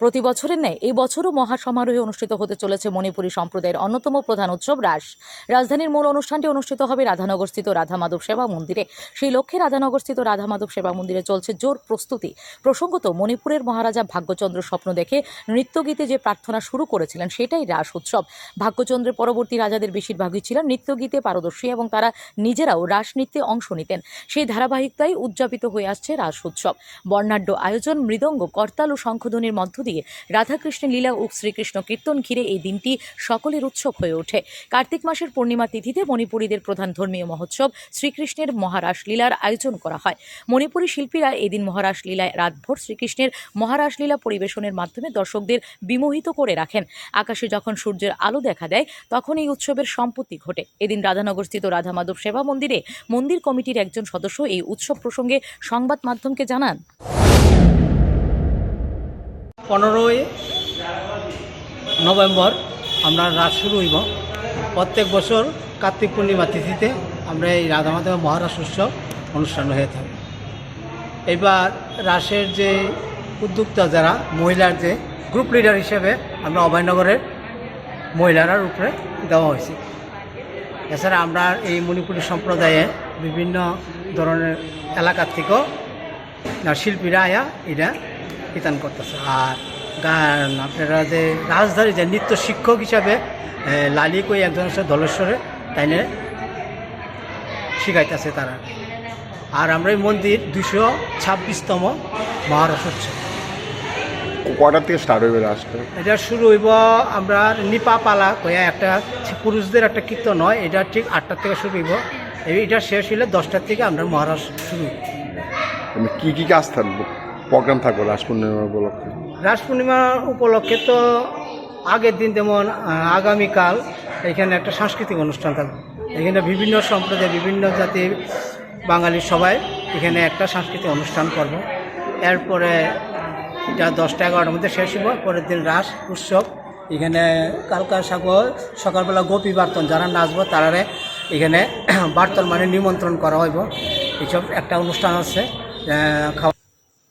প্রতি বছরের ন্যায় এই বছরও মহাসমারোহে অনুষ্ঠিত হতে চলেছে মণিপুরী সম্প্রদায়ের অন্যতম প্রধান উৎসব রাস। রাজধানীর মূল অনুষ্ঠানটি অনুষ্ঠিত হবে রাধানগরস্থিত রাধা মাধব সেবা মন্দিরে। সেই লক্ষ্যে রাধানগরস্থিত রাধা মাধব সেবা মন্দিরে চলছে জোর প্রস্তুতি। প্রসঙ্গত, মণিপুরের মহারাজা ভাগ্যচন্দ্র স্বপ্ন দেখে নৃত্যগীতে যে প্রার্থনা শুরু করেছিলেন, সেটাই রাস উৎসব। ভাগ্যচন্দ্রের পরবর্তী রাজাদের বেশিরভাগই ছিলেন নৃত্যগীতে পারদর্শী এবং তারা নিজেরাও রাস নৃত্যে অংশ নিতেন। সেই ধারাবাহিকতাই উদযাপিত হয়ে আসছে রাস উৎসব। বর্ণাঢ্য আয়োজন, মৃদঙ্গ, করতাল ও শঙ্খধ্বনির মধ্য দিয়ে রাধাকৃষ্ণের লীলা ও শ্রীকৃষ্ণ কীর্তন ঘিরে এই দিনটি সকলের উৎসব হয়ে ওঠে। কার্তিক মাসের পূর্ণিমা তিথিতে মণিপুরীদের প্রধান ধর্মীয় মহোৎসব শ্রীকৃষ্ণের মহারাস লীলার আয়োজন করা হয়। মণিপুরী শিল্পীরা এদিন মহারাস লীলায় রাতভর শ্রীকৃষ্ণের মহারাস লীলা পরিবেশনের মাধ্যমে দর্শকদের বিমোহিত করে রাখেন। আকাশে যখন সূর্যের আলো দেখা দেয়, তখন এই উৎসবের সম্পত্তি ঘটে। এদিন রাধানগরস্থিত রাধা মাধব সেবা মন্দিরে মন্দির কমিটির একজন সদস্য এই উৎসব প্রসঙ্গে সংবাদ মাধ্যমকে জানান। পনেরোই নভেম্বর আমরা রাত শুরু হইব। প্রত্যেক বছর কার্তিক পূর্ণিমা তিথিতে আমরা এই রাধা মাধব মহারাস উৎসব অনুষ্ঠান হয়ে থাকি। এবার রাসের যে উদ্যোক্তা যারা, মহিলার যে গ্রুপ লিডার হিসেবে আমরা অভয়নগরের মহিলারার উপরে দেওয়া হয়েছে। এছাড়া আমরা এই মণিপুরী সম্প্রদায়ে বিভিন্ন ধরনের এলাকার থেকেও শিল্পীরা আয়া এটা বিতান করতেছে। আর গান আপনারা যে রাজধানী যে নৃত্য শিক্ষক হিসাবে লালি কই একজন আছে দলেশ্বরে তাই নিয়ে শিখাইতেছে তারা। আর আমরা এই মন্দির দুশো ছাব্বিশতম উৎসব কটার থেকে স্টার্ট হইবে রাসটা এটা শুরু হইব আমরা নিপা পালা কয়া একটা পুরুষদের একটা কীর্তন হয় এটা ঠিক আটটার থেকে শুরু হইব। এটা শেষ হইলে দশটার থেকে আমরা মহারাস শুরু। কি কি কাজ থাকব? প্রোগ্রাম থাকবে রাস পূর্ণিমা উপলক্ষে। রাস পূর্ণিমা উপলক্ষে তো আগের দিন যেমন আগামীকাল এখানে একটা সাংস্কৃতিক অনুষ্ঠান থাকবে। এখানে বিভিন্ন সম্প্রদায়, বিভিন্ন জাতির বাঙালির সবাই এখানে একটা সাংস্কৃতিক অনুষ্ঠান করব। এরপরে যা দশটা এগারোটার মধ্যে শেষ হইব, পরের দিন রাস, উৎসব। এখানে কালকা সাগর, সকালবেলা গোপী বার্তন যারা নাচবো তারারে এখানে বার্তন মানে নিমন্ত্রণ করা হইব। এইসব একটা অনুষ্ঠান আছে খাওয়া